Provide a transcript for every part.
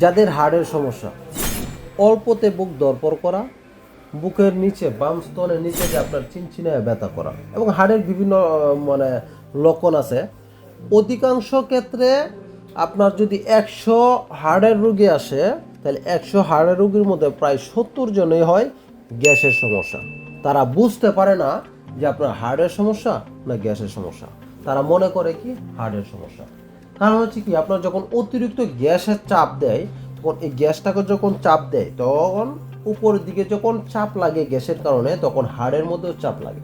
যাদের হাড়ের সমস্যা। অল্পতে বুক দরপর করা, বুকের নিচে, বাম স্তনের নিচে যে আপনার চিনচিনায় ব্যথা করা এবং হাড়ের বিভিন্ন মানে লক্ষণ আছে, অধিকাংশ ক্ষেত্রে আপনার যদি একশো হাড়ের রোগী আসে, তাহলে একশো হাড়ের রোগীর মধ্যে প্রায় সত্তর জনই হয় গ্যাসের সমস্যা। তারা বুঝতে পারে না যে আপনার হার্টের সমস্যা না গ্যাসের সমস্যা। তারা মনে করে কি? হার্টের সমস্যা। কারণ হচ্ছে কি, আপনার যখন অতিরিক্ত গ্যাসের চাপ দেয়, তখন এই গ্যাসটাকে যখন চাপ দেয়, তখন উপরের দিকে যখন চাপ লাগে গ্যাসের কারণে, তখন হাড়ের মধ্যেও চাপ লাগে।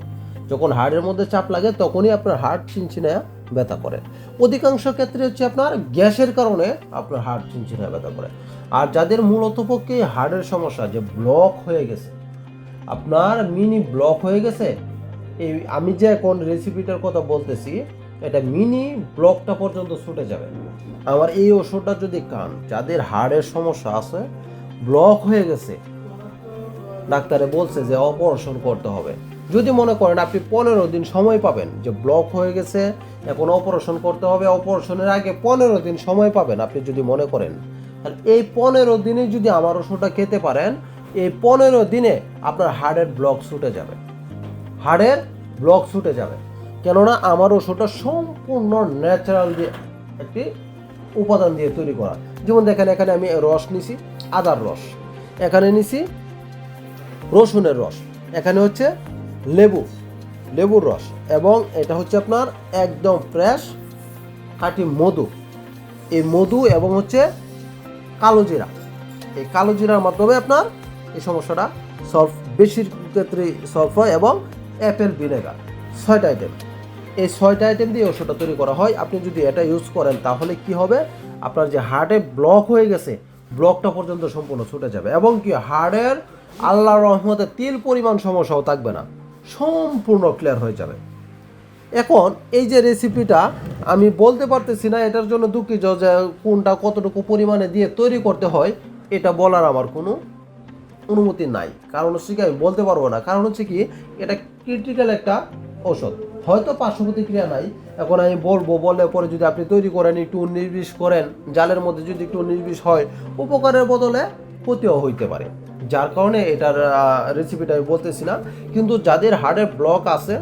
যখন হাড়ের মধ্যে চাপ লাগে, তখনই আপনার হাড় চিনচিনায় ব্যথা করে। অধিকাংশ ক্ষেত্রে হচ্ছে আপনার গ্যাসের কারণে আপনার হার্ট চিনচিনায় ব্যথা করে। আর যাদের মূলত পক্ষে হার্টের সমস্যা, যে ব্লক হয়ে গেছে, আপনার মিনি ব্লক হয়ে গেছে, এই আমি যে এখন রেসিপিটার কথা বলতেছি এটা মিনি ব্লকটা পর্যন্ত ছুটে যাবে। আমার এই ওষুধটা যদি খান, যাদের হাড়ের সমস্যা আছে ব্লক হয়ে গেছে। ডাক্তারে বলছে যে অপারেশন করতে হবে। যদি মনে করেন আপনি পনেরো দিন সময় পাবেন যে ব্লক হয়ে গেছে, এখন অপারেশন করতে হবে অপারেশনের আগে পনেরো দিন সময় পাবেন। আপনি যদি মনে করেন তাহলে এই পনেরো দিনে যদি আমার ওষুধটা খেতে পারেন, এই পনেরো দিনে আপনার হাড়ের ব্লক ছুটে যাবে। হাড়ের ব্লক ছুটে যাবে। কেননা আমার ওষুধটা সম্পূর্ণ ন্যাচারাল দিয়ে একটি উপাদান দিয়ে তৈরি করা। যেমন দেখেন, এখানে আমি রস নিছি, আদার রস। এখানে নিছি রসুনের রস। এখানে হচ্ছে লেবু, লেবুর রস। এবং এটা হচ্ছে আপনার একদম ফ্রেশ খাঁটি মধু। এই মধু এবং হচ্ছে কালো জিরা। এই কালো জিরার মাধ্যমে আপনার এই সমস্যাটা সলভ বেশির ক্ষেত্রে সলভ হয় এবং অ্যাপেল ভিনেগার ছয়টা আইটেম এই ছয়টা আইটেম দিয়ে ওষুধটা তৈরি করা হয়। আপনি যদি এটা ইউজ করেন, তাহলে কি হবে? আপনার যে হার্টে ব্লক হয়ে গেছে ব্লকটা পর্যন্ত সম্পূর্ণ ছুটে যাবে। এবং কি হার্টের আল্লাহ রহমতে তিল পরিমাণ সমস্যাও থাকবে না। সম্পূর্ণ ক্লিয়ার হয়ে যাবে। এখন এই যে রেসিপিটা আমি বলতে পারতেছি না, এটার জন্য দুঃখিত যে কোনটা কতটুকু পরিমাণে দিয়ে তৈরি করতে হয়, এটা বলার আমার কোনো অনুমতি নাই। কারণ হচ্ছে কি, আমি বলতে পারব না। কারণ হচ্ছে কি, এটা ক্রিটিক্যাল একটা ঔষধ। হয়তো পার্শ্ব প্রতিক্রিয়া নাই। এখন আমি বলব বলে পরে যদি আপনি তৈরি করেন, একটু বিশ করেন, জালের মধ্যে যদি একটু বিশ হয়, উপকারের বদলে ক্ষতিও হইতে পারে। যার কারণে এটার রেসিপিটা আমি বলতেছি না কিন্তু যাদের হার্টের ব্লক আছে,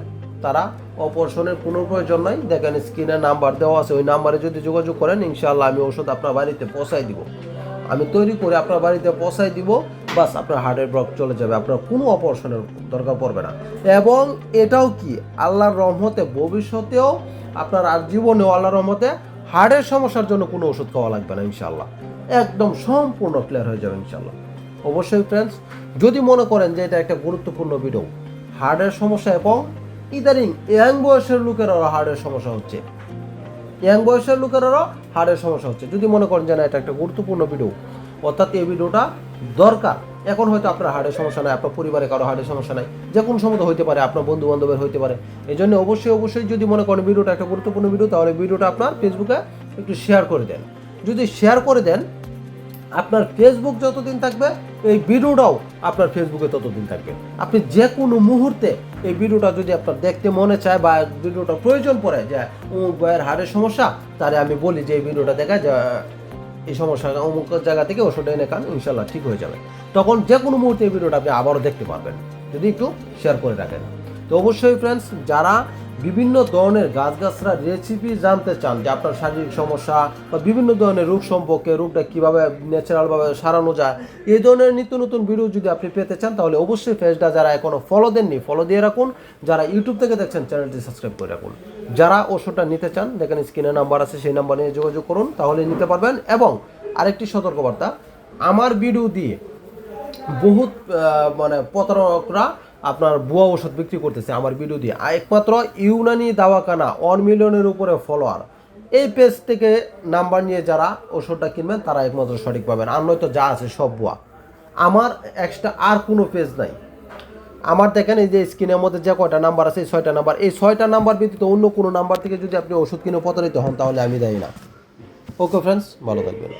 তারা অপারেশনের কোনো প্রয়োজন নাই। দেখেন স্ক্রিনে নাম্বার দেওয়া আছে, ওই নাম্বারে যদি যোগাযোগ করেন, ইনশাআল্লাহ আমি ওষুধ আপনার বাড়িতে পৌঁছাই দিব। আমি তৈরি করে আপনার বাড়িতে পৌঁছাই দিব। বাস আপনার হার্টের ব্লক চলে যাবে, আপনার কোনো অপারেশনের দরকার পড়বে না। এবং এটাও কি? আল্লাহর রহমতে ভবিষ্যতেও আপনার আর জীবনেও আল্লাহর রহমতে হার্টের সমস্যার জন্য কোনো ওষুধ খাওয়া লাগবে না ইনশাল্লাহ একদম সম্পূর্ণ ক্লিয়ার হয়ে যাবে ইনশাল্লাহ অবশ্যই ফ্রেন্ডস যদি মনে করেন যে এটা একটা গুরুত্বপূর্ণ ভিডিও হার্টের সমস্যা এবং ইদানিং ইয়াং বয়সের লোকেরও হার্টের সমস্যা হচ্ছে। ইয়াং বয়সের লোকেরও হার্টের সমস্যা হচ্ছে। যদি মনে করেন যে না, এটা একটা গুরুত্বপূর্ণ ভিডিও অর্থাৎ এই ভিডিওটা দরকার এখন হয়তো আপনার হার্টের সমস্যা নাই, আপনার পরিবারে কারও হার্টের সমস্যা নাই, যে কোনো সময় হইতে পারে, আপনার বন্ধু বান্ধবের হইতে পারে। এই জন্য অবশ্যই অবশ্যই যদি মনে করেন ভিডিওটা একটা গুরুত্বপূর্ণ ভিডিও, তাহলে ভিডিওটা আপনার ফেসবুকে একটু শেয়ার করে দেন। যদি শেয়ার করে দেন, আপনার ফেসবুক যতদিন থাকবে, এই ভিডিওটাও আপনার ফেসবুকে ততদিন থাকবে। আপনি যে কোনো মুহূর্তে এই ভিডিওটা যদি আপনার দেখতে মনে চায় বা ভিডিওটা প্রয়োজন পড়ে যে অমুক বয়ের হাড়ের সমস্যা তাহলে আমি বলি যে, এই ভিডিওটা দেখা যে এই সমস্যা অমুক জায়গা থেকে ওষুধ এনে খান, ইনশাল্লাহ ঠিক হয়ে যাবে। তখন যে কোনো মুহূর্তে ভিডিওটা আপনি আবারও দেখতে পারবেন। যদি একটু শেয়ার করে রাখেন। তো অবশ্যই ফ্রেন্ডস যারা বিভিন্ন ধরনের গাছগাছরা রেসিপি জানতে চান যে আপনার শারীরিক সমস্যা বা বিভিন্ন ধরনের রোগ সম্পর্কে, রোগটা কীভাবে ন্যাচারালভাবে সারানো যায় এই ধরনের নিত্য নতুন ভিডিও যদি আপনি পেতে চান, তাহলে অবশ্যই ফেসটা যারা এখনও ফলো দেননি ফলো দিয়ে রাখুন। যারা ইউটিউব থেকে দেখছেন চ্যানেলটি সাবস্ক্রাইব করে রাখুন। যারা ওষুধটা নিতে চান, দেখেন স্ক্রিনে নাম্বার আছে, সেই নাম্বার নিয়ে যোগাযোগ করুন, তাহলে নিতে পারবেন। এবং আরেকটি সতর্কবার্তা, আমার ভিডিও দিয়ে বহুত মানে প্রতারকরা আপনার বুয়া ওষুধ বিক্রি করতেছে আমার ভিডিও দিয়ে। একমাত্র ইউনানি দাওয়াখানা ওয়ান মিলিয়নের উপরে ফলোয়ার এই পেজ থেকে নাম্বার নিয়ে যারা ওষুধটা কিনবেন, তারা একমাত্র সঠিক পাবেন। আর নয়তো যা আছে সব বুয়া আমার এক্সট্রা আর কোনো পেজ নাই। আমার দেখেন এই যে স্ক্রিনের মধ্যে যে কয়টা নাম্বার আছে, এই ছয়টা নাম্বার এই ছয়টা নাম্বার ব্যতীত অন্য কোনো নাম্বার থেকে যদি আপনি ওষুধ কিনে প্রতারিত হন, তাহলে আমি দেয় না। ওকে ফ্রেন্ডস ভালো থাকবেন।